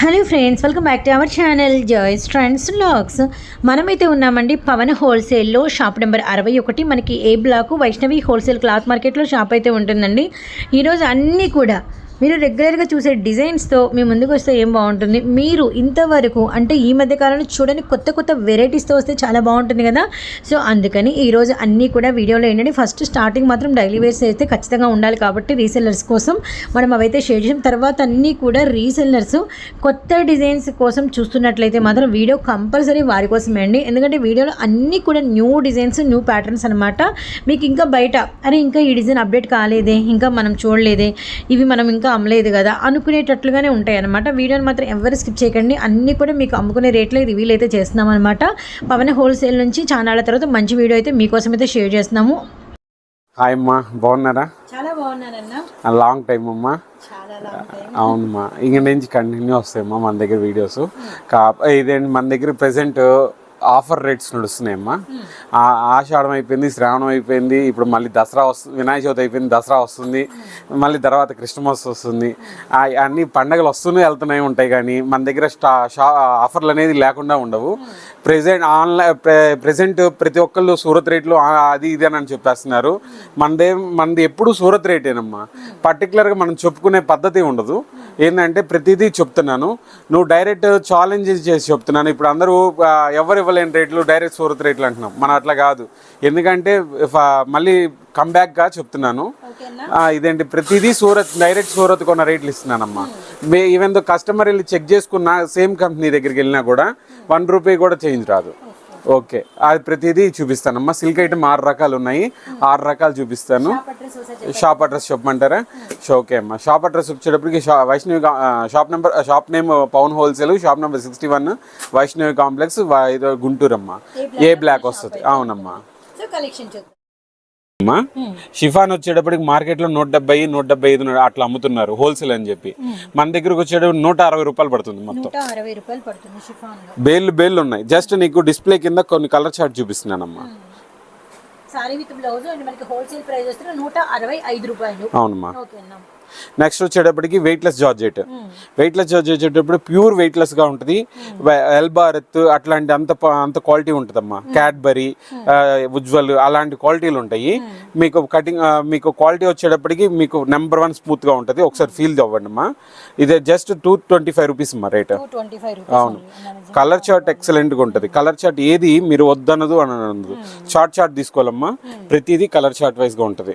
Hello friends welcome back to our channel joy's trends logs మనమైతే ఉన్నామండి పవన్ హోల్సేల్లో shop number అరవై ఒకటి. మనకి A block? Vaishnavi wholesale cloth మార్కెట్లో షాప్ అయితే ఉంటుందండి. ఈరోజు అన్నీ కూడా మీరు రెగ్యులర్గా చూసే డిజైన్స్తో మీ ముందుకు వస్తే ఏం బాగుంటుంది? మీరు ఇంతవరకు అంటే ఈ మధ్య కాలంలో చూడని కొత్త కొత్త వెరైటీస్తో వస్తే చాలా బాగుంటుంది కదా? సో అందుకని ఈరోజు అన్నీ కూడా వీడియోలో ఏంటంటే ఫస్ట్ స్టార్టింగ్ మాత్రం డైలీ వేర్స్ అయితే ఖచ్చితంగా ఉండాలి కాబట్టి రీసెల్లర్స్ కోసం. మనం అవైతే షేర్ చేసాం తర్వాత అన్నీ కూడా రీసెల్లర్స్ కొత్త డిజైన్స్ కోసం చూస్తున్నట్లయితే మాత్రం వీడియో కంపల్సరీ వారి కోసమే అండి. ఎందుకంటే వీడియోలో అన్నీ కూడా న్యూ డిజైన్స్ న్యూ ప్యాటర్న్స్ అనమాట మీకు ఇంకా బయట అరే ఇంకా ఈ డిజైన్ అప్డేట్ కాలేదే ఇంకా మనం చూడలేదే ఇవి మనం ఇంకా అమ్మలేదు కదా అనుకునేటట్లుగానే ఉంటాయి అనమాట వీడియోని మాత్రం ఎవరు స్కిప్ చేయకండి. అన్నీ కూడా మీకు అమ్ముకునే రేట్లో రివీల్ అయితే చేస్తున్నాం అనమాట పవన్ హోల్సేల్ నుంచి చాలా తర్వాత మంచి వీడియో అయితే మీకోసం అయితే షేర్ చేస్తున్నాము. హాయ్ అమ్మా బాగున్నారా? చాలా బాగున్నానన్న. లాంగ్ టైం అమ్మా. చాలా అవునమ్మా. ఇంక నుంచి కంటిన్యూ వస్తాయమ్మా మన దగ్గర వీడియోస్ కా ఇదేంటి మన దగ్గర ప్రెసెంట్ ఆఫర్ రేట్స్ నడుస్తున్నాయమ్మా. ఆషాఢం అయిపోయింది శ్రావణం అయిపోయింది ఇప్పుడు మళ్ళీ దసరా వస్తుంది వినాయక చవితి అయిపోయింది దసరా వస్తుంది మళ్ళీ తర్వాత క్రిస్మస్ వస్తుంది. అన్ని పండగలు వస్తూనే వెళ్తూనే ఉంటాయి కానీ మన దగ్గర స్టా షా ఆఫర్లు అనేది లేకుండా ఉండవు. ప్రెసెంట్ ఆన్లైన్ ప్రెసెంట్ ప్రతి ఒక్కళ్ళు సూరత్ రేట్లు అది ఇది అని చెప్పేస్తున్నారు. మనదే మనది ఎప్పుడు సూరత్ రేటేనమ్మా. పర్టికులర్గా మనం చెప్పుకునే పద్ధతి ఉండదు. ఏంటంటే ప్రతిదీ చెప్తున్నాను. నువ్వు డైరెక్ట్ ఛాలెంజ్ చేసి చెప్తున్నాను. ఇప్పుడు అందరూ ఎవరు ఇవ్వలేని రేట్లు డైరెక్ట్ సూరత్ రేట్లు అంటున్నాం. మనం అట్లా కాదు. ఎందుకంటే మళ్ళీ కమ్బ్యాక్గా చెప్తున్నాను. ఇదేంటి ప్రతిదీ సూరత్ డైరెక్ట్ సూరత్ కొన్న రేట్లు ఇస్తున్నానమ్మా. మే ఈవెన్ దో కస్టమర్ వెళ్ళి చెక్ చేసుకున్న సేమ్ కంపెనీ దగ్గరికి వెళ్ళినా కూడా వన్ రూపీ కూడా చేంజ్ రాదు. ఓకే. అది ప్రతిదీ చూపిస్తానమ్మా. సిల్క్ ఐటమ్ ఆరు రకాలు ఉన్నాయి. ఆరు రకాలు చూపిస్తాను. షాప్ అడ్రస్ చెప్పమంటారా? ఓకే అమ్మా. షాప్ అడ్రస్ వచ్చేటప్పటికి Vaishnavi shop number shop name Pavan wholesale shop number sixty one Vaishnavi complex Guntur అమ్మా ఏ బ్లాక్ వస్తుంది? అవునమ్మా. అమ్మా షిఫాన్ వచ్చేటప్పటికి మార్కెట్లో నూట డెబ్బై నూట డెబ్బై ఐదు అట్లా అమ్ముతున్నారు హోల్సేల్ అని చెప్పి. మన దగ్గరకు వచ్చేటప్పుడు నూట అరవై రూపాయలు పడుతుంది మొత్తం. నూట అరవై రూపాయలు పడుతుంది షిఫాన్లో బేళ్ళు బేళ్ళు ఉన్నాయి. జస్ట్ నీకు డిస్ప్లే కింద కొన్ని కలర్ చార్ట్ చూపిస్తున్నానమ్మా. సారీ విత్ బ్లౌజ్ అండ్ మనకి హోల్సేల్ ప్రైస్ వస్తే నూట అరవై ఐదు రూపాయలు. అవునమ్మా. ఓకే నెక్స్ట్ వచ్చేటప్పటికి వెయిట్లెస్ జార్జెట్ వెయిట్లెస్ జార్జెట్ వచ్చేటప్పుడు ప్యూర్ వెయిట్లెస్గా ఉంటుంది. ఎల్బారత్ అట్లాంటి అంత అంత క్వాలిటీ ఉంటుందమ్మా. క్యాడ్బరీ ఉజ్వల్ అలాంటి క్వాలిటీలు ఉంటాయి. మీకు కటింగ్ మీకు క్వాలిటీ వచ్చేటప్పటికి మీకు నెంబర్ వన్ స్మూత్గా ఉంటుంది. ఒకసారి ఫీల్ అవ్వండి అమ్మా ఇది just two twenty five rupees అమ్మా రేట్ అవును. కలర్ చార్ట్ ఎక్సలెంట్గా ఉంటుంది. కలర్ చార్ట్ ఏది మీరు వద్దనదు అని అనదు చార్ట్ చార్ట్ తీసుకోవాలమ్మా. ప్రతిదీ కలర్ చార్ట్ వైజ్గా ఉంటుంది.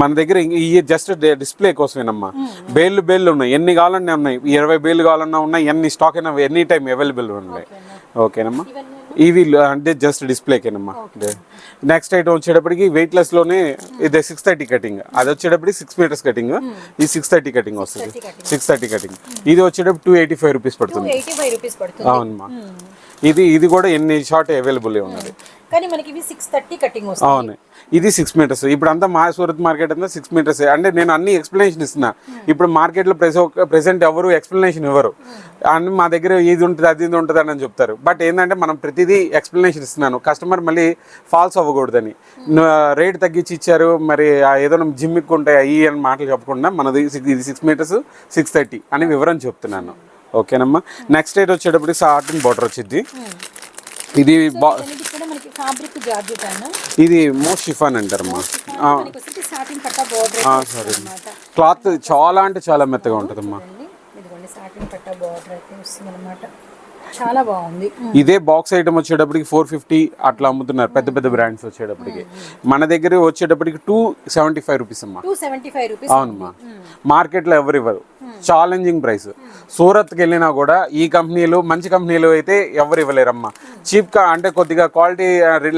మన దగ్గర ఈ జస్ట్ డిస్ప్లే కోసమేనమ్మా బేళ్ళు బేళ్ళు ఉన్నాయి. ఎన్ని కావాలన్నా ఉన్నాయి. ఇరవై బేళ్ళు కావాలన్నా ఉన్నాయి. ఎన్ని స్టాక్ అయినా ఎనీ టైం అవైలబుల్ ఉన్నాయి. ఓకేనమ్మా? ఇవి అంటే జస్ట్ డిస్ప్లేకేనమ్మా నెక్స్ట్ ఐటమ్ వచ్చేటప్పటికి వెయిట్ లెస్లోనే ఇది సిక్స్ థర్టీ కటింగ్ అది వచ్చేటప్పటికి సిక్స్ మీటర్స్ కటింగ్ ఇది సిక్స్ థర్టీ కటింగ్ వస్తుంది. సిక్స్ థర్టీ కటింగ్ ఇది వచ్చేటప్పుడు టూ ఎయిటీ ఫైవ్ రూపీస్ పడుతుంది. అవునమ్మా. ఇది ఇది కూడా ఎన్ని షార్ట్ అవైలబుల్ ఉన్నది. కానీ మనకి ఇవి సిక్స్ థర్టీ కటింగ్ వస్తుంది అవును. ఇది సిక్స్ మీటర్స్ ఇప్పుడు అంతా మా సూరత్ మార్కెట్ అంతా సిక్స్ మీటర్స్ అంటే నేను అన్ని ఎక్స్ప్లెనేషన్ ఇస్తున్నా. ఇప్పుడు మార్కెట్లో ప్రెసెంట్ ఎవరు ఎక్స్ప్లెనేషన్ ఇవ్వరు. అండ్ మా దగ్గర ఇది ఉంటుంది అది ఇది ఉంటుంది అని చెప్తారు. బట్ ఏంటంటే మనం ప్రతిదీ ఎక్స్ప్లెనేషన్ ఇస్తున్నాను. కస్టమర్ మళ్ళీ ఫాల్స్ అవ్వకూడదని. రేట్ తగ్గించి ఇచ్చారు. మరి ఆ ఏదో జిమ్మిక్ ఉంటాయి అయ్యి అని మాటలు చెప్పకుండా మనది ఇది సిక్స్ మీటర్స్ సిక్స్ థర్టీ అని వివరం చెప్తున్నాను. ఓకేనమ్మా. నెక్స్ట్ రేట్ వచ్చేటప్పటికి సాటిన్ బార్డర్ వచ్చింది ఇది ఇది మోస్ట్ షిఫాన్ అంటారమ్మా. సరే క్లాత్ చాలా అంటే చాలా మెత్తగా ఉంటుందమ్మా. చాలా బాగుంది. ఇదే బాక్స్ ఐటమ్ వచ్చేటప్పటికి ఫోర్ ఫిఫ్టీ అట్లా అమ్ముతున్నారు పెద్ద పెద్ద బ్రాండ్స్ వచ్చేటప్పటికి. మన దగ్గర వచ్చేటప్పటికి టూ సెవెంటీ ఫైవ్ రూపీస్ అమ్మా. అవునమ్మా మార్కెట్లో ఎవరు ఇవ్వరు. ఛాలెంజింగ్ ప్రైస్ సూరత్కి వెళ్ళినా కూడా ఈ కంపెనీలు మంచి కంపెనీలు అయితే ఎవరు ఇవ్వలేరమ్మా. చీప్గా అంటే కొద్దిగా క్వాలిటీ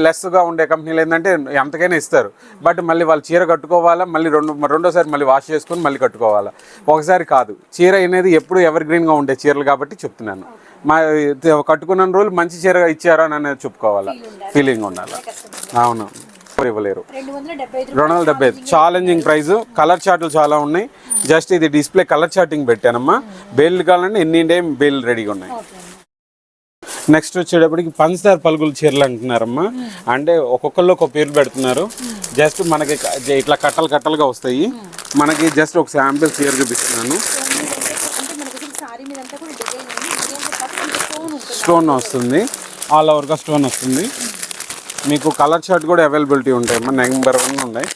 లెస్గా ఉండే కంపెనీలు ఏంటంటే ఎంతకైనా ఇస్తారు. బట్ మళ్ళీ వాళ్ళు చీర కట్టుకోవాలా మళ్ళీ రెండు రెండోసారి మళ్ళీ వాష్ చేసుకొని మళ్ళీ కట్టుకోవాలా. ఒకసారి కాదు. చీర అనేది ఎప్పుడు ఎవర్ గ్రీన్గా ఉండే చీరలు కాబట్టి చెప్తున్నాను. మా కట్టుకున్న రోజులు మంచి చీర ఇచ్చారా అని అనేది చెప్పుకోవాలా. ఫీలింగ్ ఉండాలి. అవును. ఇవ్వలేరు. రెండు వందల డెబ్బై ఐదు ఛాలెంజింగ్ ప్రైస్ కలర్ చార్ట్లు చాలా ఉన్నాయి. జస్ట్ ఇది డిస్ప్లే కలర్ చార్టింగ్ పెట్టానమ్మా. బేళ్ళు కావాలంటే ఎన్ని టైం బేళ్ళు రెడీగా ఉన్నాయి. నెక్స్ట్ వచ్చేటప్పటికి పంచదార పలుకులు చీరలు అంటున్నారమ్మా. అంటే ఒక్కొక్కళ్ళు ఒక పేరు పెడుతున్నారు. జస్ట్ మనకి ఇట్లా కట్టలు కట్టలుగా వస్తాయి. మనకి జస్ట్ ఒక శాంపిల్ చీర చూపిస్తున్నాను. స్టోన్ వస్తుంది. ఆల్ ఓవర్గా స్టోన్ వస్తుంది. మీకు కలర్ షర్ట్ కూడా అవైలబిలిటీ ఉంటాయి. అమ్మా నెంబర్ వన్ ఉన్నాయి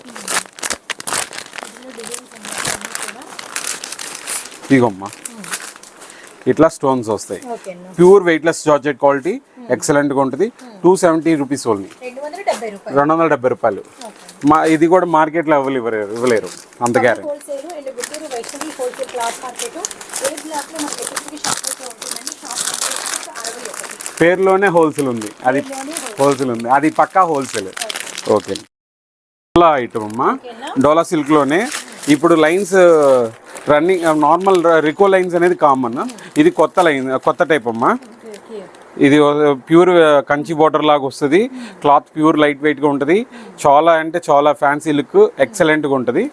ఇగమ్మా. ఇట్లా స్టోన్స్ వస్తాయి. ప్యూర్ వెయిట్లెస్ జార్జెట్ క్వాలిటీ ఎక్సలెంట్గా ఉంటుంది. Two seventy rupees only. రెండు వందల డెబ్బై రూపాయలు. మా ఇది కూడా మార్కెట్లో ఇవ్వలేరు ఇవ్వలేరు. అంత గ్యారెంటీ. పేరులోనే హోల్సేల్ ఉంది. అది హోల్సేల్ ఉంది. అది పక్కా హోల్సేల్. ఓకే. డోలా ఐటమ్ అమ్మా. డోలా సిల్క్లోనే. ఇప్పుడు లైన్స్ రన్నింగ్ నార్మల్ రికో లైన్స్ అనేది కామన్. ఇది కొత్త లైన్ కొత్త టైప్ అమ్మా. ఇది ప్యూర్ కంచి బోర్డర్ లాగా వస్తుంది. క్లాత్ ప్యూర్ లైట్ వెయిట్గా ఉంటుంది. చాలా అంటే చాలా ఫ్యాన్సీ లుక్ ఎక్సలెంట్గా ఉంటుంది.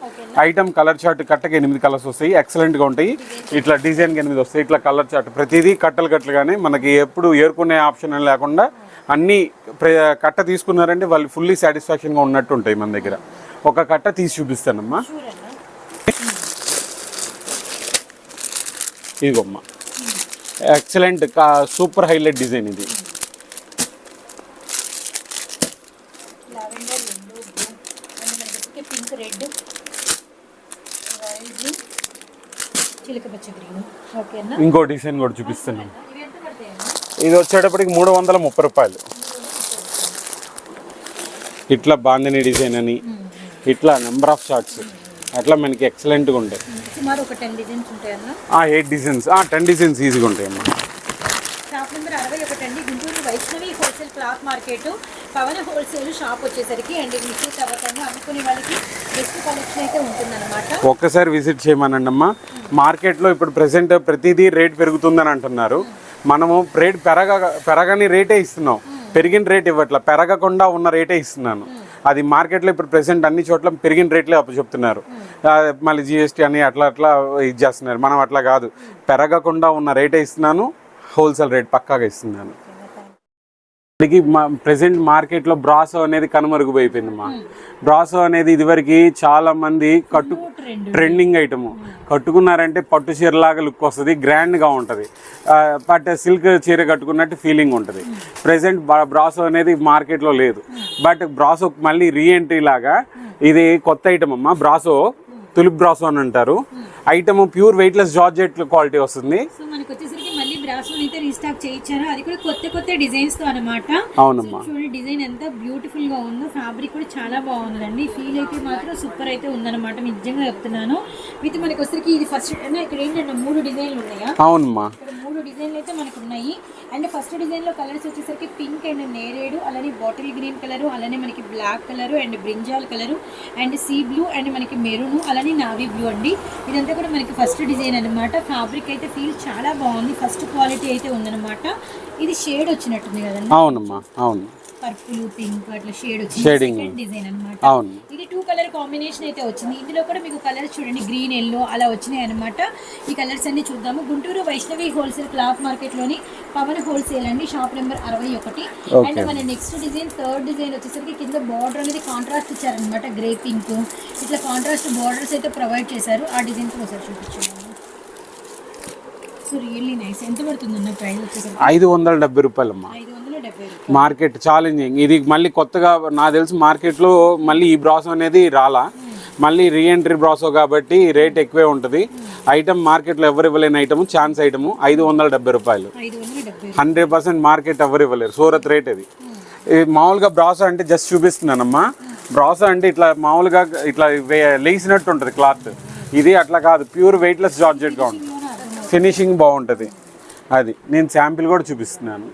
ఐటమ్ కలర్ చార్ట్ కట్టకి ఎనిమిది కలర్స్ వస్తాయి. ఎక్సలెంట్గా ఉంటాయి. ఇట్లా డిజైన్కి ఎనిమిది వస్తాయి. ఇట్లా కలర్ చార్ట్. ప్రతిదీ కట్టలు కట్టలుగానే మనకి ఎప్పుడు ఏరుకునే ఆప్షన్ లేకుండా అన్నీ ప్ర- కట్ట తీసుకున్నారంటే వాళ్ళు ఫుల్లీ సాటిస్ఫాక్షన్గా ఉన్నట్టు ఉంటాయి మన దగ్గర. ఒక కట్ట తీసి చూపిస్తానమ్మా. ఇదిగోమ్మా ఎక్సలెంట్ సూపర్ హైలైట్ డిజైన్ ఇది లావెండర్ ఎల్లో బ్లూ అండ్ మనకి వచ్చేసి పింక్ రెడ్ రాయల్ గ్రీన్ చిలక పచ్చ గ్రీన్ ఓకే అన్న ఇంకో డిజైన్ కూడా చూపిస్తాను. ఇవి ఎంత పడతాయి అన్న ఇది వచ్చేటప్పటికి మూడు వందల ముప్పై రూపాయలు. ఇట్లా బాందిని డిజైన్ అని ఇట్లా నెంబర్ ఆఫ్ షార్ట్స్ అట్లా మనకి ఎక్సలెంట్గా ఉంటాయి. Eight designs. టెన్ డిజైన్స్ ఈజీగా ఉంటాయి అమ్మా. Vaishnavi wholesale cloth market Pavan wholesale shop వచ్చేసరికి అండ్ మిస్టేక్ అవ్వకుండా అనుకునే వాళ్ళకి బెస్ట్ కలెక్షన్ అయితే ఉంటుందన్నమాట. ఒక్కసారి విజిట్ చేయమనండి అమ్మా మార్కెట్లో ఇప్పుడు ప్రెసెంట్ ప్రతిదీ రేట్ పెరుగుతుందని అంటున్నారు. మనము రేట్ పెరగ పెరగని రేటే ఇస్తున్నాం. పెరిగిన రేట్ ఇవ్వట్ల. పెరగకుండా ఉన్న రేటే ఇస్తున్నాను. అది మార్కెట్లో ఇప్పుడు ప్రెసెంట్ అన్ని చోట్ల పెరిగిన రేట్లే అప్పు చెప్తున్నారు. మళ్ళీ జిఎస్టీ అని అట్లా అట్లా ఇది చేస్తున్నారు. మనం అట్లా కాదు. పెరగకుండా ఉన్న రేటే ఇస్తున్నాను. హోల్సేల్ రేట్ పక్కాగా ఇస్తున్నాను. ఇప్పటికి మా ప్రెసెంట్ మార్కెట్లో బ్రాసో అనేది కనుమరుగుపోయిపోయింది మా. బ్రాసో అనేది ఇదివరకు చాలా మంది కట్టు ట్రెండ్ ట్రెండింగ్ ఐటమ్ కట్టుకున్నారంటే పట్టు చీరలాగా లుక్ వస్తుంది గ్రాండ్గా ఉంటుంది. బట్ సిల్క్ చీర కట్టుకున్నట్టు ఫీలింగ్ ఉంటుంది. ప్రెసెంట్ బ్రాసో అనేది మార్కెట్లో లేదు. బట్ బ్రాసో మళ్ళీ రీఎంట్రీ లాగా ఇది కొత్త ఐటమ్ అమ్మా. బ్రాసో తులిప్ బ్రాసో అని అంటారు. Item pure weightless georgette quality వస్తుంది. బ్రాస్లో అయితే రీస్టాక్ చేయించారు. అది కూడా కొత్త కొత్త డిజైన్స్తో అనమాట అవునమ్మా. చూడండి డిజైన్ ఎంత బ్యూటిఫుల్గా ఉందో ఫ్యాబ్రిక్ కూడా చాలా బాగుందండి. ఫీల్ అయితే మాత్రం సూపర్ అయితే ఉందన్నమాట. నిజంగా చెప్తున్నాను. విత్ మనకి వచ్చరికి ఇది ఫస్ట్ ఇక్కడ ఏంటంటే మూడు డిజైన్లు ఉన్నాయా? అవునమ్మా. మూడు డిజైన్లు అయితే మనకు ఉన్నాయి అండ్ ఫస్ట్ డిజైన్లో కలర్స్ వచ్చేసరికి పింక్ అండ్ నేరేడు అలానే బాటిల్ గ్రీన్ కలర్ అలానే మనకి black colour and brinjal colour and sea blue and మనకి మెరూన్ అలానే నావీ బ్లూ అండి. ఇదంతా కూడా మనకి ఫస్ట్ డిజైన్ అన్నమాట. ఫ్యాబ్రిక్ అయితే ఫీల్ చాలా బాగుంది. ఫస్ట్ క్వాలిటీ అయితే ఉందన్నమాట. ఇది షేడ్ వచ్చినట్టుంది కదండి? అవునమ్మా అవును. పర్పుల్ పింక్ అట్లా షేడ్ వచ్చింది. డిజైన్ అన్నమాట. అవును. ఇది టూ కలర్ కాంబినేషన్ అయితే వచ్చింది. ఇందులో కూడా మీకు కలర్స్ చూడండి గ్రీన్ ఎల్లో అలా వచ్చినాయి అనమాట ఈ కలర్స్ అన్ని చూద్దాము. గుంటూరు వైష్ణవి హోల్సేల్ క్లాత్ మార్కెట్లోని పవన్ హోల్సేల్ అండి షాప్ నెంబర్ అరవై ఒకటి. అండ్ మన నెక్స్ట్ డిజైన్ థర్డ్ డిజైన్ వచ్చేసరికి కింద బార్డర్ అనేది కాంట్రాస్ట్ ఇచ్చారనమాట గ్రే పింక్ ఇట్లా కాంట్రాస్ట్ బార్డర్స్ అయితే ప్రొవైడ్ చేశారు. ఆ డిజైన్ ఒకసారి చూపించాను సో రియల్లీ నైస్ ఎంత ప్రైస్ వచ్చేసరికి? ఐదు వందల డెబ్బై రూపాయలమ్మా. ఐదు మార్కెట్ ఛాలెంజింగ్ ఇది మళ్ళీ కొత్తగా నాకు తెలిసి మార్కెట్లో మళ్ళీ ఈ బ్రాసో అనేది రాలా. మళ్ళీ రీఎంట్రీ బ్రాసో కాబట్టి రేట్ ఎక్కువే ఉంటుంది. ఐటమ్ మార్కెట్లో ఎవరు ఇవ్వలేని ఐటమ్ ఛాన్స్ ఐటమ్ ఐదు వందల డెబ్బై రూపాయలు. హండ్రెడ్ పర్సెంట్ మార్కెట్ ఎవరు ఇవ్వలేరు. సూరత్ రేట్ ఇది ఇది మామూలుగా బ్రాసో అంటే జస్ట్ చూపిస్తున్నానమ్మా. బ్రాసో అంటే ఇట్లా మామూలుగా ఇట్లా లేసినట్టు ఉంటుంది క్లాత్ ఇది అట్లా కాదు. ప్యూర్ వెయిట్లెస్ జార్జెట్గా ఉంటుంది. ఫినిషింగ్ బాగుంటుంది. అది. నేను శాంపిల్ కూడా చూపిస్తున్నాను.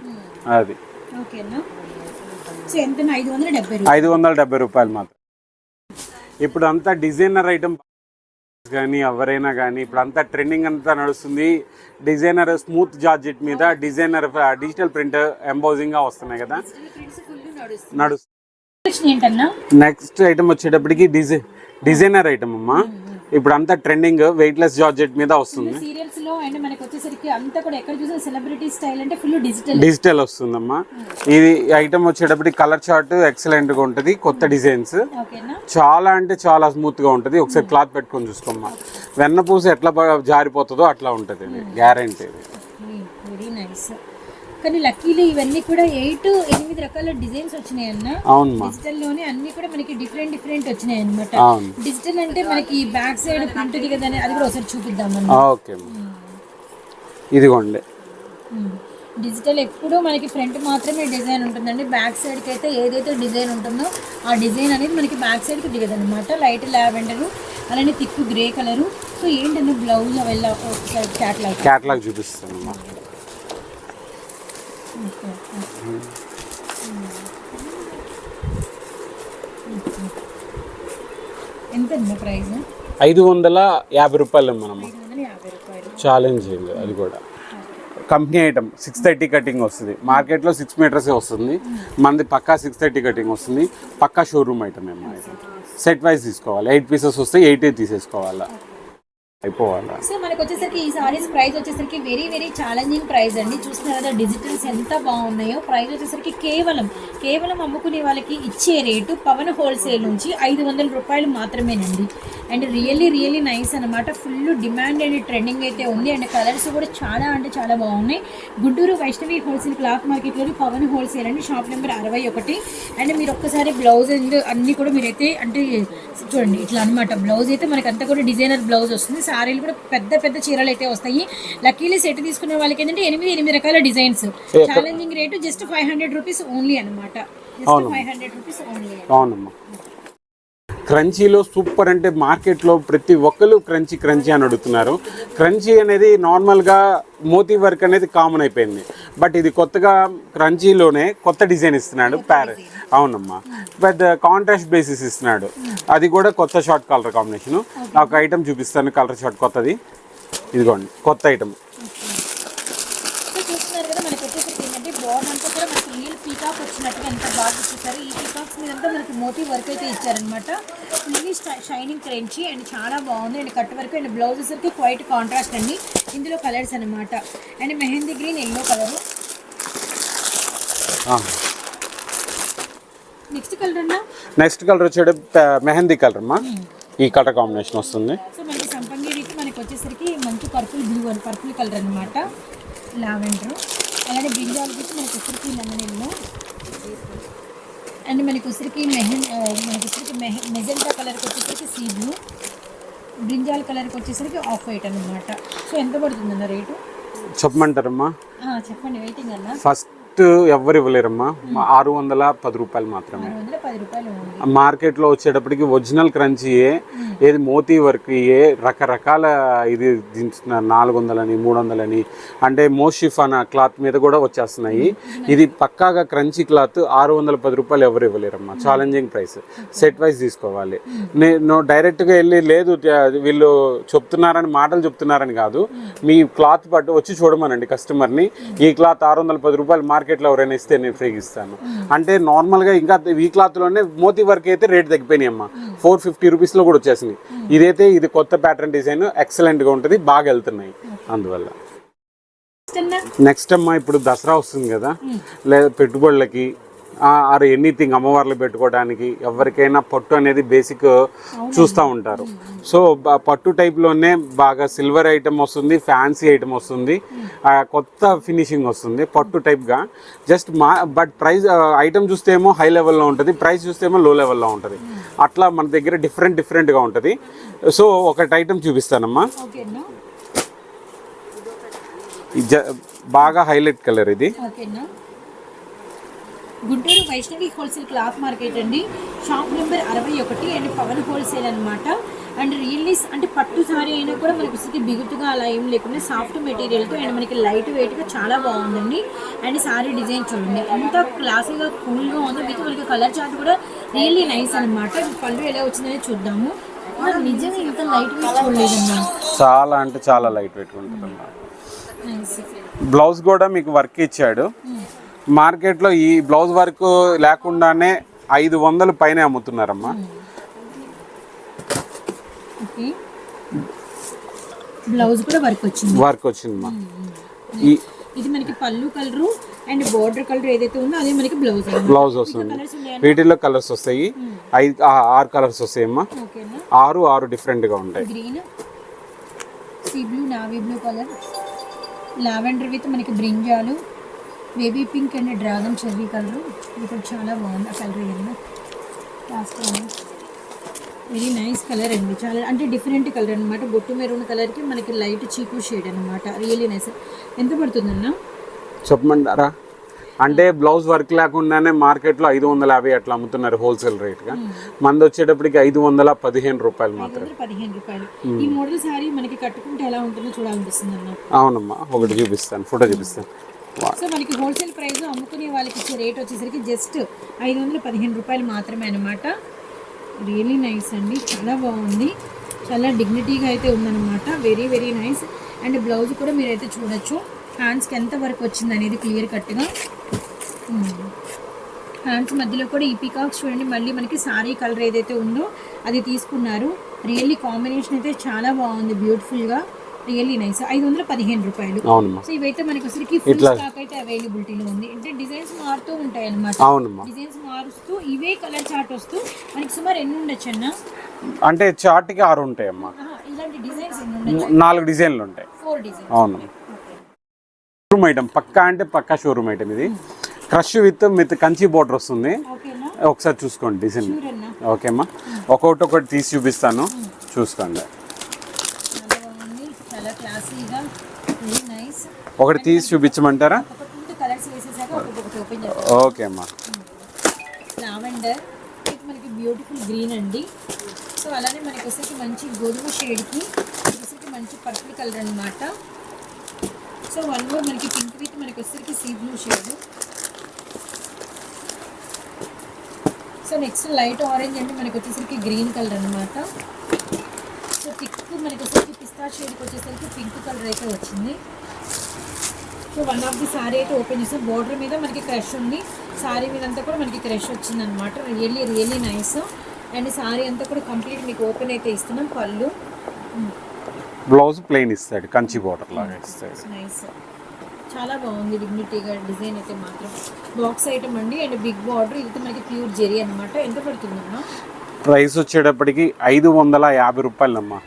అది. ఓకేనా? సో ఎంత ఐదు వందల డెబ్బై రూపాయలు. ఐదు వందల డెబ్బై రూపాయలు మాత్రం. ఇప్పుడు అంతా డిజైనర్ ఐటమ్ కానీ ఎవరైనా కానీ ఇప్పుడు అంతా ట్రెండింగ్ అంతా నడుస్తుంది. డిజైనర్ స్మూత్ జార్జెట్ మీద డిజైనర్ డిజిటల్ ప్రింట్ ఎంబోజింగ్గా వస్తున్నాయి కదా. నడుస్తుంది నెక్స్ట్ ఐటమ్ వచ్చేటప్పటికి డిజై డిజైనర్ ఐటమ్ అమ్మా. ఇప్పుడు అంతా ట్రెండింగ్ వెయిట్లెస్ జార్జెట్ మీద వస్తుంది. సీరియల్స్లో అండ్ మనకి వచ్చేసరికి అంతా కూడా ఎక్కడ చూసిన సెలబ్రిటీ స్టైల్ అంటే ఫుల్ డిజిటల్. డిజిటల్ వస్తుందమ్మా. ఇది ఐటమ్ వచ్చేటప్పటికి కలర్ చార్ట్ ఎక్సలెంట్గా ఉంటుంది కొత్త డిజైన్స్. ఓకేనా? చాలా అంటే చాలా స్మూత్గా ఉంటుంది. ఒకసారి క్లాత్ పెట్టుకొని చూసుకోమ్మా. వెన్నపూస ఎట్లా ప- జారిపోతుందో అట్లా ఉంటుంది ఇది గ్యారంటీ ఇది. వెరీ నైస్ కానీ లక్కీలు ఇవన్నీ కూడా ఎయిట్ ఎనిమిది రకాల డిజైన్స్ వచ్చినాయి అన్న. డిజిటల్లోనే అన్ని కూడా మనకి డిఫరెంట్ డిఫరెంట్ వచ్చినాయి అనమాట డిజిటల్ అంటే మనకి బ్యాక్ సైడ్ ప్రింట్ కదా అది కూడా ఒకసారి చూపిద్దాం ఓకే ఇదిగోండి. డిజిటల్ ఎప్పుడూ మనకి ఫ్రంట్ మాత్రమే డిజైన్ ఉంటుందండి. బ్యాక్ సైడ్కి అయితే ఏదైతే డిజైన్ ఉంటుందో ఆ డిజైన్ అనేది మనకి బ్యాక్ సైడ్కి దిగదు అనమాట లైట్ లావెండరు అలానే తిక్కు గ్రే కలరు. సో ఏంటంటే బ్లౌజ్ వెళ్ళ ఒకసారి క్యాట్లాగ్. క్యాటలాగ్ చూపిస్తానమ్మా ఎంత ప్రైస్? ఐదు వందల యాభై రూపాయలు రూపాయలు. ఛాలెంజ్ అది కూడా. Company item six thirty cutting వస్తుంది. మార్కెట్లో సిక్స్ మీటర్సే వస్తుంది. మనది పక్కా సిక్స్ థర్టీ కటింగ్ వస్తుంది. పక్కా షోరూమ్ ఐటమ్ ఏమో సెట్ వైజ్ తీసుకోవాలి. ఎయిట్ పీసెస్ వస్తే ఎయిట్ తీసేసుకోవాలా. అయిపోవాలా? సో మనకు వచ్చేసరికి ఈ సారీస్ ప్రైస్ వచ్చేసరికి వెరీ వెరీ ఛాలెంజింగ్ ప్రైస్ అండి. చూస్తున్నారు కదా డిజిటల్స్ ఎంత బాగున్నాయో. ప్రైస్ వచ్చేసరికి కేవలం కేవలం అమ్ముకునే వాళ్ళకి ఇచ్చే రేటు పవన్ హోల్సేల్ నుంచి ఐదు వందల రూపాయలు మాత్రమేనండి. అండ్ రియల్లీ రియల్లీ నైస్ అనమాట ఫుల్ డిమాండ్ అండ్ ట్రెండింగ్ అయితే ఉంది. అండ్ కలర్స్ కూడా చాలా అంటే చాలా బాగున్నాయి. గుంటూరు వైష్ణవి హోల్సేల్ క్లాత్ మార్కెట్లోని పవన్ హోల్సేల్ అండి. షాప్ నెంబర్ అరవై ఒకటి. అండ్ మీరు ఒక్కసారి బ్లౌజ్ అండ్ అన్నీ కూడా మీరైతే అంటే చూడండి ఇట్లా అనమాట బ్లౌజ్ అయితే మనకి అంతా కూడా డిజైనర్ బ్లౌజ్ వస్తుంది. సారీలు కూడా పెద్ద పెద్ద చీరలు అయితే వస్తాయి. లక్కీలీ సెట్ తీసుకునే వాళ్ళకి ఏంటంటే ఎనిమిది ఎనిమిది రకాల designs. Challenging rate just five hundred rupees only అనమాట just five hundred rupees only అవునమ్మా. క్రంచీలో సూపర్ అంటే మార్కెట్లో ప్రతి ఒక్కరు క్రంచీ క్రంచీ అని అడుగుతున్నారు. క్రంచీ అనేది నార్మల్గా మోతీ వర్క్ అనేది కామన్ అయిపోయింది. బట్ ఇది కొత్తగా క్రంచీలోనే కొత్త డిజైన్ ఇస్తున్నాడు ప్యార అవునమ్మా. పెద్ద కాంట్రాస్ట్ బేసిస్ ఇస్తున్నాడు. అది కూడా కొత్త షార్ట్ కలర్ కాంబినేషన్. ఒక ఐటమ్ చూపిస్తాను కలర్ షార్ట్ కొత్తది. ఇదిగోండి కొత్త ఐటమ్ సో చూస్తున్నారు కదా మనకి వచ్చేసరికి ఏంటంటే బోర్డ్ అంతా కూడా మనకి రియల్ పీకాక్ వచ్చినట్టుగా ఎంత బాగా ఇచ్చేసారు ఈ పీకాక్స్ మీద అంతా మనకి మోతీ వర్క్ అయితే ఇచ్చారనమాట ఫుల్లీ షైనింగ్ క్రెంచి అండ్ చాలా బాగుంది. And cut work and blouse వచ్చేసరికి క్వైట్ కాంట్రాస్ట్ అండి. ఇందులో కలర్స్ అనమాట and mehndi green yellow colour next colour అన్నా? నెక్స్ట్ కలర్ వచ్చేది మెహందీ కలర్ అమ్మా. ఈ కలర్ కాంబినేషన్ వస్తుంది. సో మనకి సంపంగిరికి మనకి వచ్చేసరికి మంచి పర్పుల్ బ్లూ అని పర్పుల్ కలర్ అనమాట లావెండర్ అలానే బ్రింజాల్కి వచ్చి మనకి ఉసిరికి లెమన్ ఎల్లో అండ్ మనకి ఉసిరికి మెహన్ మనకి ఉసిరికి మెహ మెజెంటా కలర్కి వచ్చేసరికి సీ బ్లూ బ్రింజాల్ కలర్కి వచ్చేసరికి ఆఫ్ వైట్ అనమాట సో ఎంత పడుతుందన్న రేటు? చెప్పమంటారమ్మా. చెప్పండి వెయిటింగ్ అన్న. ఫస్ట్ ఎవ్వరు ఇవ్వలేరమ్మా ఆరు వందల పది రూపాయలు మాత్రమే. మార్కెట్లో వచ్చేటప్పటికి ఒరిజినల్ క్రంచీయే ఏది మోతీ వర్క్ ఏ రకరకాల ఇది దించుతున్నారు నాలుగు వందలని మూడు వందలని అంటే మోషిఫ్ అన్న క్లాత్ మీద కూడా వచ్చేస్తున్నాయి. ఇది పక్కాగా క్రంచీ క్లాత్ ఆరు వందల పది రూపాయలు ఎవరు ఇవ్వలేరమ్మా ఛాలెంజింగ్ ప్రైస్. సెట్ వైజ్ తీసుకోవాలి. నేను డైరెక్ట్గా వెళ్ళి లేదు వీళ్ళు చెప్తున్నారని మాటలు చెప్తున్నారని కాదు. మీ క్లాత్ పట్టు వచ్చి చూడమనండి కస్టమర్ని. ఈ క్లాత్ ఆరు వందల పది రూపాయలు మార్కెట్లో ఎవరైనా ఇస్తే నేను ఫ్రీగా ఇస్తాను. అంటే నార్మల్గా ఇంకా ఈ క్లాత్లోనే మోతీ వర్క్ అయితే రేట్ తగ్గిపోయినాయి అమ్మా. ఫోర్ ఫిఫ్టీ రూపీస్లో కూడా వచ్చేసినాయి. ఇదైతే ఇది కొత్త ప్యాటర్న్ డిజైన్ ఎక్సలెంట్గా ఉంటుంది బాగా వెళ్తున్నాయి అందువల్ల. నెక్స్ట్ అమ్మా ఇప్పుడు దసరా వస్తుంది కదా. లేదా పెట్టుబడులకి ఆర్ ఎనీథింగ్ అమ్మవార్లు పెట్టుకోవడానికి ఎవరికైనా పట్టు అనేది బేసిక్ చూస్తూ ఉంటారు. సో పట్టు టైప్లోనే బాగా సిల్వర్ ఐటమ్ వస్తుంది ఫ్యాన్సీ ఐటమ్ వస్తుంది కొత్త ఫినిషింగ్ వస్తుంది పట్టు టైప్గా జస్ట్ మా బట్ ప్రైస్ ఐటమ్ చూస్తే ఏమో హై లెవెల్లో ఉంటుంది ప్రైస్ చూస్తే ఏమో లో లెవెల్లో ఉంటుంది. అట్లా మన దగ్గర డిఫరెంట్ డిఫరెంట్గా ఉంటుంది. సో ఒకటి ఐటమ్ చూపిస్తానమ్మా. బాగా హైలైట్ కలర్ ఇది. Guntur Vaishnavi wholesale cloth market అండి. షాప్ నెంబర్ అరవై ఒకటి అండ్ పవన్ హోల్సేల్ అనమాట అండ్ రియల్లీ అంటే పట్టు సారీ అయినా కూడా మనకి ఉసికి బిగుతుగా అలా ఏం లేకుండా సాఫ్ట్ మెటీరియల్తో అండ్ మనకి లైట్ వెయిట్గా చాలా బాగుందండి. అండ్ సారీ డిజైన్ చూడండి. ఎంత క్లాసీగా కూల్గా ఉంది విత్ మనకి కలర్ చార్ట్ కూడా రియల్లీ నైస్ అనమాట పళ్ళు ఎలా వచ్చిందని చూద్దాము. నిజంగా ఇంత లైట్ వెయిట్ చూడలేదమ్మా. చాలా అంటే చాలా లైట్ వెయిట్ ఉంటుంది బ్లౌజ్ కూడా మీకు వర్క్ ఇచ్చాడు. మార్కెట్లో ఈ బ్లౌజ్ వర్క్ లేకుండానే ఐదు వందలు పైన అమ్ముతున్నారమ్మా. బ్లౌజ్ కూడా వర్క్ వచ్చింది. వర్క్ వచ్చిందమ్మా. ఈ ఇది మనకి పళ్ళు కలరు అండ్ బార్డర్ కలర్ ఏదైతే ఉందో అదే మనకి బ్లౌజ్ బ్లౌజ్ వస్తుంది. వీటిల్లో కలర్స్ వస్తాయి. ఐదు ఆరు కలర్స్ వస్తాయమ్మా. ఓకేనా? ఆరు ఆరు డిఫరెంట్గా ఉంటాయి. Green sea blue navy blue colour lavender with మనకి brinjal baby pink and dragon cherry colour. ఇది కూడా చాలా బాగుంది ఆ కలర్ ఏదైనా లాస్ట్ వెరీ నైస్ కలర్ అండి. చాలా అంటే డిఫరెంట్ కలర్ అనమాట బొట్టు మెరూన్ కలర్కి మనకి లైట్ చీకు షేడ్ అనమాట రియల్లీ నైస్ ఎంత పడుతుందన్న? చెప్పమంటారా? అంటే బ్లౌజ్ వర్క్ లేకుండానే మార్కెట్లో ఐదు వందల యాభై అట్లా అమ్ముతున్నారు హోల్సేల్ రేట్గా మంది వచ్చేటప్పటికి ఐదు వందల పదిహేను రూపాయలు మాత్రం వందల పదిహేను రూపాయలు. ఈ మోడల్ సారీ మనకి కట్టుకుంటే ఎలా ఉంటుందో చూడాలనిపిస్తుంది అవునమ్మా ఒకటి చూపిస్తాను ఫోటో చూపిస్తాను. సో మనకి హోల్సేల్ ప్రైస్ అమ్ముకునే వాళ్ళకి ఇచ్చే రేట్ వచ్చేసరికి జస్ట్ ఐదు వందల పదిహేను రూపాయలు మాత్రమే అనమాట రియలీ నైస్ అండి. చాలా బాగుంది. చాలా డిగ్నిటీగా అయితే ఉందన్నమాట. Very very nice and blouse కూడా మీరైతే చూడొచ్చు. హ్యాండ్స్కి ఎంత వరకు వచ్చింది అనేది క్లియర్ కట్గా హ్యాండ్స్ మధ్యలో కూడా ఈ పికాక్స్ చూడండి. మళ్ళీ మనకి సారీ కలర్ ఏదైతే ఉందో అది తీసుకున్నారు. రియల్లీ కాంబినేషన్ అయితే చాలా బాగుంది. బ్యూటిఫుల్గా రియల్లీ నైస్ ఐదు వందల పదిహేను రూపాయలు. సో ఇవైతే మనకి వచ్చరికి ఫుల్ స్టాక్ అయితే అవైలబిలిటీలో ఉంది. అంటే డిజైన్స్ మారుతూ ఉంటాయి అవునమ్మా. డిజైన్స్ మారుస్తూ ఇవే కలర్ చార్ట్ వస్తూ మనకి సుమారు ఎన్ని ఉండొచ్చు అన్న? అంటే చార్ట్కి ఆరు ఉంటాయమ్మా. ఆహా, ఇలాంటి డిజైన్స్ ఎన్ని ఉండొచ్చు? నాలుగు డిజైన్లు ఉంటాయి. Four designs. అవును షోరూమ్ ఐటమ్ పక్కా అంటే పక్కా షోరూమ్ ఐటమ్ ఇది. Crush with with Kanchi border వస్తుంది. ఒకసారి చూసుకోండి డిజైన్. అన్న. ఓకేమ్మా ఒక్కొక్కటి ఒకటి తీసి చూపిస్తాను. చూసుకోండి చాలా బాగుంది చాలా క్లాసీగా వెరీ నైస్ ఒకటి తీసి చూపించమంటారా? ఓకే అమ్మా. లావెండర్ ఇది మనకి బ్యూటిఫుల్ గ్రీన్ అండి. సో అలానే మనకి వచ్చేసి మంచి గోధుమ షేడ్కి వచ్చేసరికి మంచి పర్పుల్ కలర్ అన్నమాట. సో వన్ మోర్ మనకి పింక్ విత్ మనకి వచ్చేసరికి sea blue shade so next light orange అంటే మనకి వచ్చేసరికి గ్రీన్ కలర్ అన్నమాట. సో థిక్ మనకి వచ్చేసరికి పిస్తా షేడ్కి వచ్చేసరికి పింక్ కలర్ అయితే వచ్చింది. So one of the sari అయితే ఓపెన్ చేస్తాం బోర్డర్ మీద మనకి క్రష్ ఉంది. సారీ మీద అంతా కూడా మనకి క్రష్ వచ్చింది అనమాట really really nice and sari అంతా కూడా కంప్లీట్ మీకు ఓపెన్ అయితే ఇస్తున్నాం. పళ్ళు. బ్లౌజ్ ప్లెయిన్ ఇస్తాడు. కంచి బోర్డర్ లాగా ఇస్తాడు. నైస్ చాలా బాగుంది. డిగ్నిటీగా డిజైన్ అయితే మాత్రం. బాక్స్ ఐటమ్ అండి. అండ్ బిగ్ బార్డర్ ఇది మనకి ప్యూర్ జెరీ అనమాట ఎంత పడుతుందమ్మా? ప్రైస్ వచ్చేటప్పటికి ఐదు వందల యాభై రూపాయలమ్మా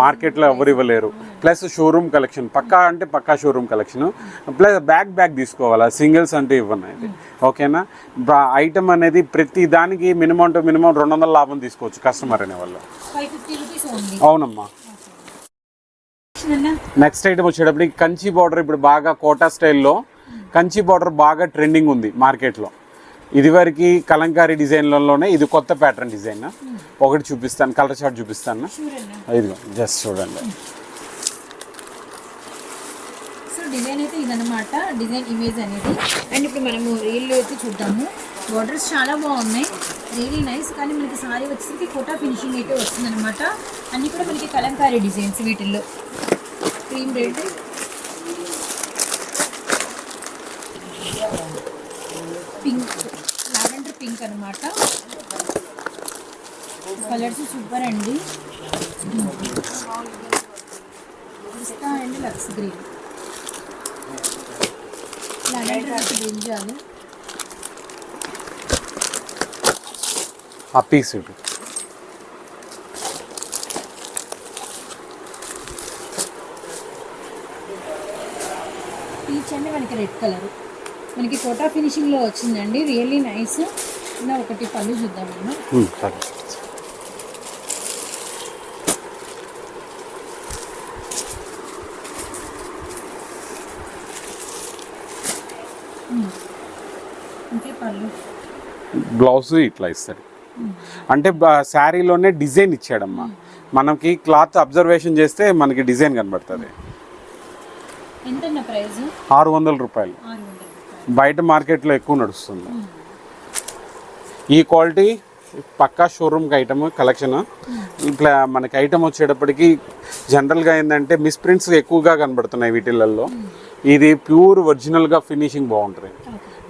మార్కెట్లో ఎవరు ఇవ్వలేరు. ప్లస్ షోరూమ్ కలెక్షన్ పక్కా అంటే పక్కా showroom collection. Plus back back తీసుకోవాలా సింగిల్స్ అంటే ఇవ్వను ఇది ఓకేనా ఐటమ్ అనేది ప్రతి దానికి మినిమం టు మినిమం రెండు వందల లాభం తీసుకోవచ్చు కస్టమర్ అనే వాళ్ళు. అవునమ్మా. నెక్స్ట్ ఐటమ్ వచ్చేటప్పటికి కంచి బార్డర్ ఇప్పుడు బాగా కోటా స్టైల్లో. కంచి బార్డర్ బాగా ట్రెండింగ్ ఉంది మార్కెట్లో. ఇదివరకు కలంకారీ డిజైన్లలోనే ఇది కొత్త ప్యాటర్న్ డిజైన్ ఒకటి చూపిస్తాను కలర్ చార్ట్ చూపిస్తాను. ఇదిగో జస్ట్ చూడండి. సో డిజైన్ అయితే ఇదన్నమాట. డిజైన్ ఇమేజ్ అనేది. అండ్ ఇప్పుడు మనము రీల్లో అయితే చూద్దాము. బార్డర్స్ చాలా బాగున్నాయి. రియలీ నైస్ కానీ మనకి సారీ వచ్చేసరికి కోటా ఫినిషింగ్ అయితే వస్తుందన్నమాట. అన్నీ కూడా మనకి కలంకారీ డిజైన్స్ వీటిల్లో. క్రీమ్ రెడ్ పింక్ పింక్ అనమాట కలర్స్ సూపర్ అండి. పిస్తా అండ్ లక్స్ గ్రీన్. లావెండర్ బ్రింజాలు ఆ పీస్ పీచ్ అండి మనకి రెడ్ కలర్ మనకి కోటా ఫినిషింగ్లో వచ్చిందండి. రియల్లీ నైస్ ఇలా ఒకటి పళ్ళు చూద్దాం మనం. బ్లౌజ్ ఇట్లా ఇస్తాడు. అంటే శారీలోనే డిజైన్ ఇచ్చాడమ్మా. మనకి క్లాత్ అబ్జర్వేషన్ చేస్తే మనకి డిజైన్ కనబడుతుంది. ఆరు వందల రూపాయలు. బయట మార్కెట్లో ఎక్కువ నడుస్తుంది. ఈ క్వాలిటీ పక్కా షోరూమ్కి ఐటమ్ కలెక్షన్ ఇట్లా మనకి ఐటమ్ వచ్చేటప్పటికి జనరల్గా ఏంటంటే మిస్ప్రింట్స్ ఎక్కువగా కనబడుతున్నాయి వీటిలలో. ఇది ప్యూర్ ఒరిజినల్గా ఫినిషింగ్ బాగుంటుంది.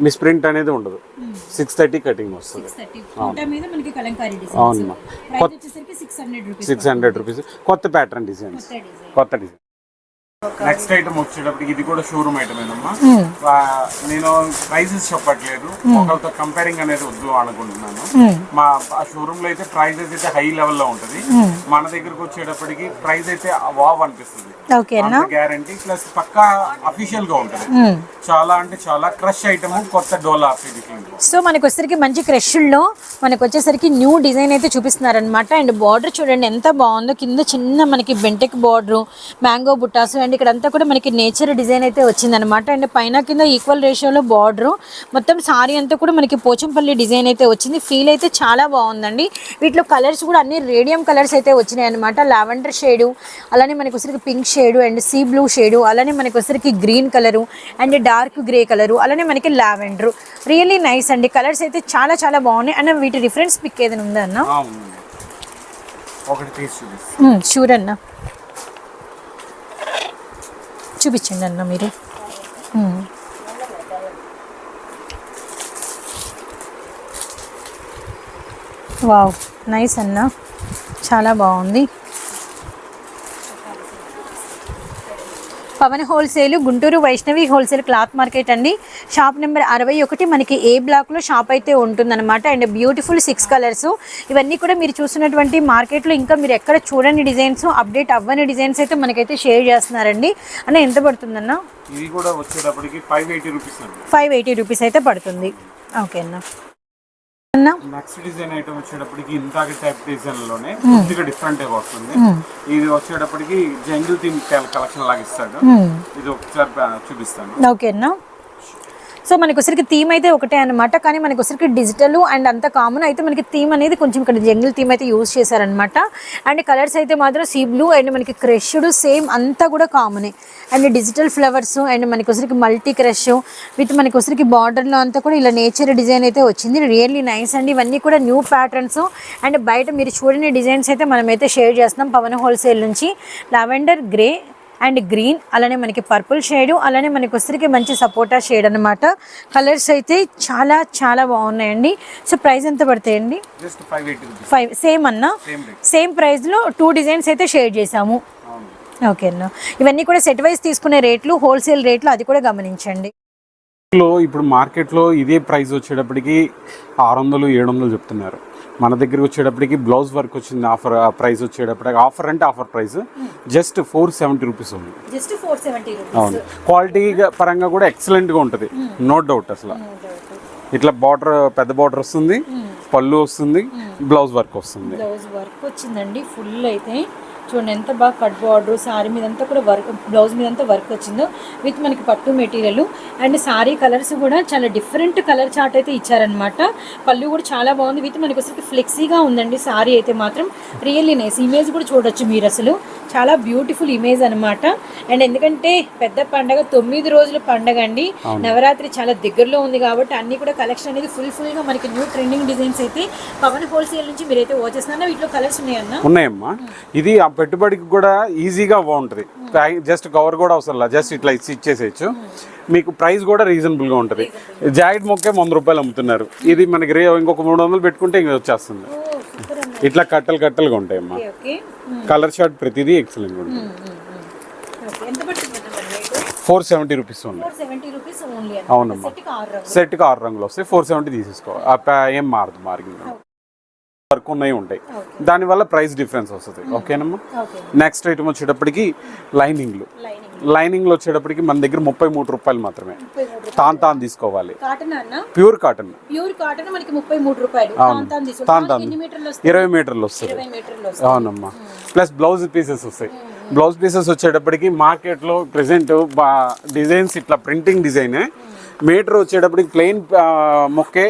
మిస్ప్రింట్ అనేది ఉండదు. సిక్స్ థర్టీ కటింగ్ వస్తుంది. అవునమ్మా సిక్స్ హండ్రెడ్ రూపీస్ కొత్త ప్యాటర్న్ డిజైన్స్ కొత్త డిజైన్ కొత్త డిజైన్ నెక్స్ట్ ఐటమ్ వచ్చేటప్పటికి ఇది కూడా షోరూమ్ ఐటమ్ ఏనమ్మా. ఆ, నేను ప్రైజెస్ చెప్పట్లేదు. ఒకరితో కంపేరింగ్ అనేది వద్దు అనుకుంటున్నాను. మా షోరూమ్లో అయితే ప్రైజెస్ అయితే హై లెవెల్లో ఉంటది. మన దగ్గరకు వచ్చేటప్పటికి ప్రైస్ అయితే వావ్ అనిపిస్తుంది. గ్యారంటీ ప్లస్ పక్కా అఫీషియల్గా ఉంటది. చాలా అంటే చాలా క్రష్ ఐటమ్ కొత్త డోలా సో మనకు వచ్చేసరికి మంచి క్రష్లో మనకు వచ్చేసరికి న్యూ డిజైన్ అయితే చూపిస్తున్నారనమాట అండ్ బార్డర్ చూడండి ఎంత బాగుందో. కింద చిన్న మనకి బెంటెక్ బార్డర్ మ్యాంగో బుట్టాసు అండ్ ఇక్కడ అంతా కూడా మనకి నేచర్ డిజైన్ అయితే వచ్చిందనమాట అండ్ పైన కింద ఈక్వల్ రేషియోలో బార్డర్ మొత్తం సారీ అంతా కూడా మనకి పోచంపల్లి డిజైన్ అయితే వచ్చింది. ఫీల్ అయితే చాలా బాగుందండి. వీటిలో కలర్స్ కూడా అన్ని రేడియం కలర్స్ అయితే వచ్చినాయి అనమాట లావెండర్ షేడు అలానే మనకి వచ్చరికి pink shade and sea blue shade అలానే మనకి వచ్చరికి green colour and dark grey colour అలానే మనకి లావెండర్ రియల్లీ నైస్ అండి. కలర్స్ అయితే చాలా చాలా బాగున్నాయి. అండ్ వీటి రిఫరెన్స్ పిక్ ఏదైనా ఉందా అన్న? ఒకటి తీసి చూపిస్తాను షూర్ అన్న. చూపించండి అన్న మీరు వావ్ నైస్ అన్న. చాలా బాగుంది. Pavan wholesale Guntur Vaishnavi wholesale cloth market అండి. షాప్ నెంబర్ అరవై ఒకటి మనకి ఏ బ్లాక్లో షాప్ అయితే ఉంటుందన్నమాట. And beautiful six colours. ఇవన్నీ కూడా మీరు చూస్తున్నటువంటి మార్కెట్లో ఇంకా మీరు ఎక్కడ చూడని డిజైన్స్ అప్డేట్ అవ్వని డిజైన్స్ అయితే మనకైతే షేర్ చేస్తున్నారండి. అన్న ఎంత పడుతుందన్న? ఇది కూడా వచ్చేటప్పటికి five eighty rupees five eighty rupees అయితే పడుతుంది. ఓకే అన్న. నెక్స్ట్ డిజైన్ ఐటమ్ వచ్చేటప్పటికి ఇంతాక టైప్ డిజైన్లోనే కొద్దిగా డిఫరెంట్గా వస్తుంది. ఇది వచ్చేటప్పటికి జంగిల్ థీమ్ కలెక్షన్ లాగా ఇస్తాడు. ఇది ఒకసారి చూపిస్తాను. ఓకే అన్న. సో మనకు వచ్చరికి థీమ్ అయితే ఒకటే అనమాట కానీ మనకు వచ్చరికి డిజిటల్ అండ్ అంత కామన్ అయితే మనకి థీమ్ అనేది కొంచెం ఇక్కడ జంగిల్ థీమ్ అయితే యూజ్ చేశారనమాట అండ్ కలర్స్ అయితే మాత్రం సీ బ్లూ అండ్ మనకి క్రష్డ్ సేమ్ అంతా కూడా కామనే. అండ్ డిజిటల్ ఫ్లవర్స్ అండ్ మనకి వచ్చరికి మల్టీ క్రష్ విత్ మనకి వచ్చరికి బార్డర్లో అంతా కూడా ఇలా నేచర్ డిజైన్ అయితే వచ్చింది. రియల్లీ నైస్ అండి. ఇవన్నీ కూడా న్యూ ప్యాటర్న్స్ అండ్ బయట మీరు చూడని డిజైన్స్ అయితే మనమైతే షేర్ చేస్తున్నాం. పవన్ హోల్సేల్ నుంచి. లావెండర్ గ్రే అండ్ గ్రీన్ అలానే మనకి పర్పుల్ షేడ్ అలానే మనకి వచ్చరికి మంచి సపోటా షేడ్ అనమాట కలర్స్ అయితే చాలా చాలా బాగున్నాయండి. సో ప్రైస్ ఎంత పడతాయండి ఫైవ్ సేమ్ అన్న? సేమ్ ప్రైస్లో టూ డిజైన్స్ అయితే షేర్ చేసాము ఓకే అన్న. ఇవన్నీ కూడా సెట్ వైజ్ తీసుకునే రేట్లు హోల్సేల్ రేట్లు అది కూడా గమనించండి. లో ఇప్పుడు మార్కెట్లో ఇదే ప్రైస్ వచ్చేటప్పటికి ఆరు వందలు ఏడు వందలు చెప్తున్నారు. మన దగ్గరికి వచ్చేటప్పటికి బ్లౌజ్ వర్క్ వచ్చింది ఆఫర్ ప్రైస్ వచ్చేటప్పటికి ఆఫర్ అంటే offer price. Just four seventy rupees ఉంది జస్ట్ ఫోర్ సెవెంటీ అవును. క్వాలిటీ పరంగా కూడా ఎక్సలెంట్గా ఉంటుంది. నో డౌట్ అసలు. ఇట్లా బార్డర్ పెద్ద బార్డర్ వస్తుంది పళ్ళు వస్తుంది బ్లౌజ్ వర్క్ వస్తుంది. బ్లౌజ్ వర్క్ వచ్చిందండి ఫుల్ అయితే. చూడండి ఎంత బాగా కట్ బార్డర్ సారీ మీద అంతా కూడా వర్క్ బ్లౌజ్ మీద అంతా వర్క్ వచ్చిందో విత్ మనకి పట్టు మెటీరియల్. అండ్ సారీ కలర్స్ కూడా చాలా డిఫరెంట్ కలర్ చార్ట్ అయితే ఇచ్చారనమాట పళ్ళు కూడా చాలా బాగుంది. విత్ మనకి అసలు ఫ్లెక్సీగా ఉందండి సారీ అయితే మాత్రం. రియల్లీ నైస్ ఇమేజ్ కూడా చూడొచ్చు మీరు అసలు. చాలా బ్యూటిఫుల్ ఇమేజ్ అనమాట అండ్ ఎందుకంటే పెద్ద పండగ తొమ్మిది రోజుల పండగ అండి. నవరాత్రి చాలా దగ్గరలో ఉంది కాబట్టి అన్ని కూడా కలెక్షన్ అనేది ఫుల్ ఫుల్గా మనకి న్యూ ట్రెండింగ్ డిజైన్స్ అయితే పవన్ హోల్సేల్ నుంచి మీరైతే వచ్చేస్తున్నా వీటిలో కలర్స్ ఉన్నాయన్న? ఉన్నాయమ్మా. ఇది పెట్టుబడికి కూడా ఈజీగా బాగుంటుంది. జస్ట్ కవర్ కూడా అవసరం లేదు. జస్ట్ ఇట్లా ఇచ్చి ఇచ్చేసేయచ్చు. మీకు ప్రైస్ కూడా రీజనబుల్గా ఉంటుంది. జాకెట్ మొక్కే వంద రూపాయలు అమ్ముతున్నారు. ఇది మనకి రే ఇంకొక మూడు వందలు పెట్టుకుంటే ఇంకా వచ్చేస్తుంది. ఇట్లా కట్టలు కట్టలుగా ఉంటాయమ్మా. ఓకే కలర్ షార్ట్ ప్రతిదీ ఎక్సలెంట్ ఉంటుంది. Four seventy rupees only. అవునమ్మా. సెట్కి ఆరు రంగులు. వస్తాయి. ఫోర్ సెవెంటీ తీసేసుకో. ఆ ప్యా- ఏం మారదు మార్కింగ్. వర్క్ ఉన్నాయి ఉంటాయి దానివల్ల ప్రైస్ డిఫరెన్స్ వస్తుంది. ఓకేనమ్మా? ఓకే. నెక్స్ట్ ఐటమ్ వచ్చేటప్పటికి లైనింగ్లు. లైనింగ్ లైనింగ్లో వచ్చేటప్పటికి మన దగ్గర ముప్పై మూడు రూపాయలు మాత్రమే. తాన్ తాన్ తీసుకోవాలి. Pure cotton. ప్యూర్ కాటన్ మనకి ముప్పై మూడు రూపాయలు. అవును. తాంతాన్ తీసుకుంటే తాన్ తాన్. ఇరవై మీటర్లు వస్తుంది. అవునమ్మా. ప్లస్ బ్లౌజ్ పీసెస్ వస్తాయి. బ్లౌజ్ పీసెస్ వచ్చేటప్పటికి మార్కెట్లో ప్రెసెంట్ బా డిజైన్స్ ఇట్లా ప్రింటింగ్ డిజైనే. మీటర్ వచ్చేటప్పటికి ప్లెయిన్ మొక్కే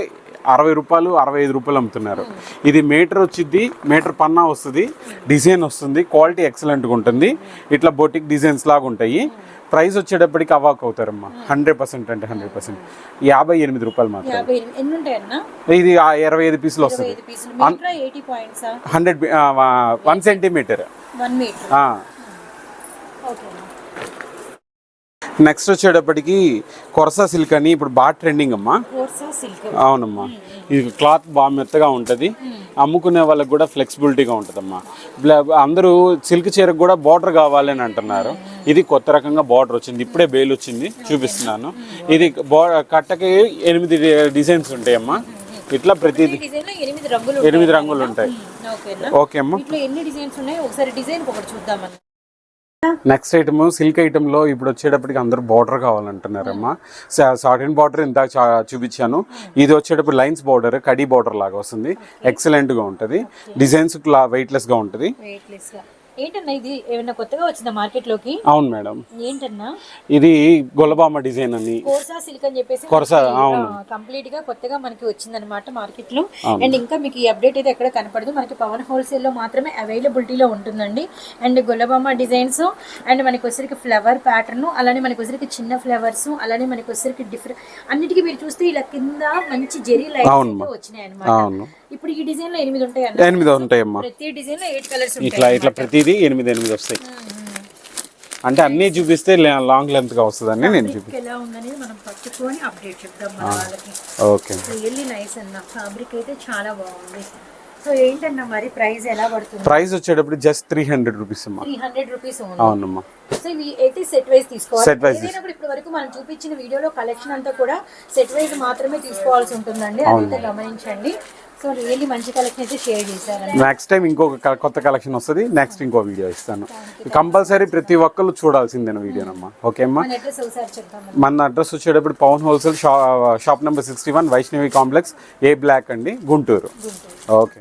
అరవై రూపాయలు అరవై ఐదు రూపాయలు అమ్ముతున్నారు. ఇది మీటర్ వచ్చింది మీటర్ పన్నా వస్తుంది డిజైన్ వస్తుంది క్వాలిటీ ఎక్సలెంట్గా ఉంటుంది. ఇట్లా బొటిక్ డిజైన్స్ లాగా ఉంటాయి. ప్రైస్ వచ్చేటప్పటికి అవాక్ అవుతారమ్మా. హండ్రెడ్ పర్సెంట్ అంటే హండ్రెడ్ పర్సెంట్. యాభై ఎనిమిది రూపాయలు మాత్రం. యాభై ఎనిమిది. ఎన్ని ఉంటాయి అన్న? ఇది ఇరవై ఐదు పీసులు వస్తుంది. Hundred one centimetre. నెక్స్ట్ వచ్చేటప్పటికి కొరసా సిల్క్ అని ఇప్పుడు బాగా ట్రెండింగ్ అమ్మా. అవునమ్మా. ఇది క్లాత్ బాగా మెత్తగా ఉంటుంది. అమ్ముకునే వాళ్ళకి కూడా ఫ్లెక్సిబిలిటీగా ఉంటుందమ్మా. అందరూ సిల్క్ చీరకు కూడా బార్డర్ కావాలని అంటున్నారు. ఇది కొత్త రకంగా బార్డర్ వచ్చింది. ఇప్పుడే బేల్ వచ్చింది. చూపిస్తున్నాను. ఇది కట్టకి ఎనిమిది డిజైన్స్ ఉంటాయమ్మా. ఇట్లా లో ఎనిమిది రంగులు ఉంటాయి? ఓకే అమ్మా. ఎన్ని డిజైన్స్ ఉన్నాయి? ఒకసారి డిజైన్ ఒకటి చూద్దామని. నెక్స్ట్ ఐటమ్ సిల్క్ ఐటమ్లో ఇప్పుడు వచ్చేటప్పటికి అందరూ బార్డర్ కావాలంటున్నారమ్మా. సాటిన్ బార్డర్ ఇంత చూపించాను. ఇది వచ్చేటప్పుడు లైన్స్ బార్డర్ కడీ బార్డర్ లాగా వస్తుంది. ఎక్సలెంట్గా ఉంటుంది. డిజైన్స్ వెయిట్లెస్గా ఉంటుంది. ఏంటన్నా ఇది ఏమైనా కొత్తగా వచ్చిందా మార్కెట్లోకి? అవును మేడం. ఏంటన్నా? ఇది గొల్లబామ డిజైన్ అని. కోర్సా సిల్క్ అని చెప్పేసి కొరస అవును. కంప్లీట్గా కొత్తగా మనకి వచ్చిందన్నమాట మార్కెట్లో. అండ్ ఇంకా మీకు ఈ అప్డేట్ అయితే ఎక్కడ కనపడదు. మనకి పవన్ హోల్సేల్లో మాత్రమే అవైలబిలిటీలో ఉంటుందండి. అండ్ గుల్లబామ డిజైన్స్ అండ్ మనకి వచ్చరికి ఫ్లవర్ ప్యాటర్న్ అలానే మనకి వచ్చరికి చిన్న ఫ్లవర్స్ అలానే మనకి వచ్చరికి డిఫరెంట్ అన్నిటికీ మీరు చూస్తే ఇలా కింద మంచి జెరీ లైన్స్ వచ్చినాయి అనమాట అవును. ఇప్పుడు ఈ డిజైన్లో ఎనిమిది ఉంటాయి ఎనిమిది ఉంటాయమ్మా. ప్రతి డిజైన్లో ఎయిట్ కలర్స్ ఉంటాయి ఇట్లా ఇట్లా ప్రతిదీ ఎనిమిది ఎనిమిది వస్తాయి. అంటే అన్నీ చూపిస్తే లాంగ్ లెంత్గా వస్తుందని నేను చూపి ఎలా ఉందనేది మనం పట్టుకొని అప్డేట్ చెప్తాం మన వాళ్ళకి. ఓకే. రియల్లీ నైస్ అన్న. ఫ్యాబ్రిక్ అయితే చాలా బాగుంది. సో ఏంటన్నా మరి ప్రైస్ ఎలా పడుతుంది? ప్రైస్ వచ్చేటప్పుడు జస్ట్ త్రీ హండ్రెడ్ రూపీస్ అమ్మా. త్రీ హండ్రెడ్ రూపీస్ అవునమ్మా. సో ఇవి అయితే సెట్ వైజ్ తీసుకోవాలి? వరకు మనం చూపించిన వీడియోలో కలెక్షన్ అంతా కూడా సెట్ వైజ్ మాత్రమే తీసుకోవాల్సి ఉంటుందండి. అదైతే గమనించండి. సో రియల్లీ మంచి కలెక్షన్ అయితే షేర్ చేశారండి. నెక్స్ట్ టైం ఇంకొక కొత్త కలెక్షన్ వస్తుంది. నెక్స్ట్ ఇంకో వీడియో ఇస్తాను. కంపల్సరీ ప్రతి ఒక్కరు చూడాల్సిందే వీడియోనమ్మా? ఓకే అమ్మా? మన అడ్రస్ వచ్చేటప్పుడు Pavan wholesale shop number sixty one Vaishnavi complex A block అండి? గుంటూరు. ఓకే